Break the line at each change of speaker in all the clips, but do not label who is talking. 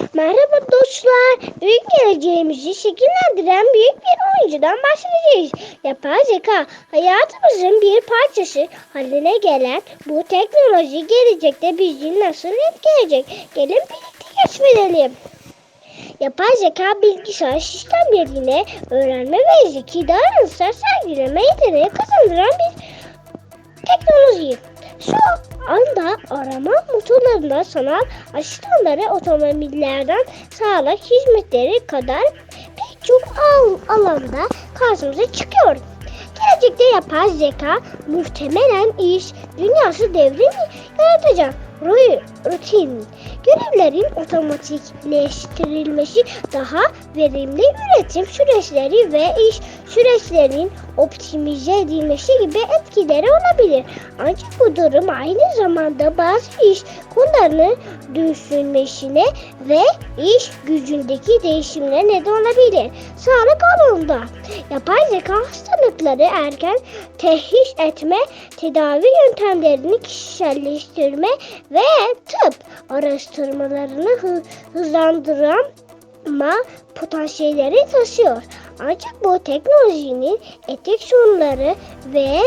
Merhaba dostlar. Büyük geleceğimizi şekillendiren büyük bir oyuncudan bahsedeceğiz. Yapay zeka hayatımızın bir parçası haline gelen bu teknoloji gelecekte bizi nasıl etkileyecek? Gelin birlikte keşfedelim. Yapay zeka bilgisayar sistemlerine öğrenme ve zeki davranışlar sergileme yeteneği kazandıran bir teknoloji. Şu arama motorlarında sanal asistanları otomobillerden sağlık hizmetleri kadar pek çok al- alanda karşımıza çıkıyor. Gelecekte yapay zeka muhtemelen iş dünyası devrimi yaratacak. Ru- Rutin görevlerin otomatikleştirilmesi, daha verimli üretim süreçleri ve iş süreçlerinin optimize edilmesi gibi etkileri olabilir. Ancak bu durum aynı zamanda bazı iş konularını düşünmesine ve iş gücündeki değişimlere neden olabilir. Sağlık alanında yapay zeka hastalıkları erken teşhis etme, tedavi yöntemlerini kişiselleştirme ve tıp araştırmalarını hı- hızlandıran ama potansiyelleri taşıyor. Ancak bu teknolojinin etik sorunları ve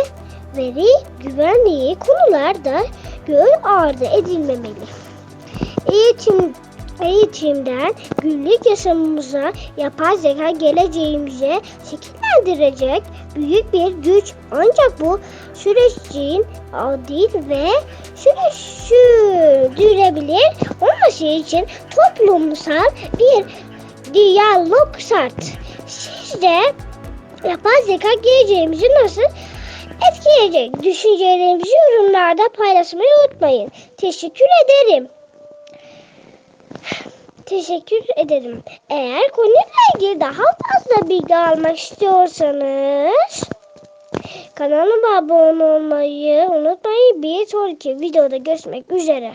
veri güvenliği konularda göz ardı edilmemeli. Eğitim eğitimden günlük yaşamımıza yapay zeka geleceğimize şekillendirecek büyük bir güç ancak bu sürecin adil ve süreç sürdürebilir olması için toplumsal bir diyalog şart. Sizce yapay zeka geleceğimizi nasıl etkileyecek? Düşüncelerinizi yorumlarda paylaşmayı unutmayın. Teşekkür ederim. Teşekkür ederim. Eğer konuyla ilgili daha fazla bilgi almak istiyorsanız kanalıma abone olmayı unutmayın. Bir sonraki videoda görüşmek üzere.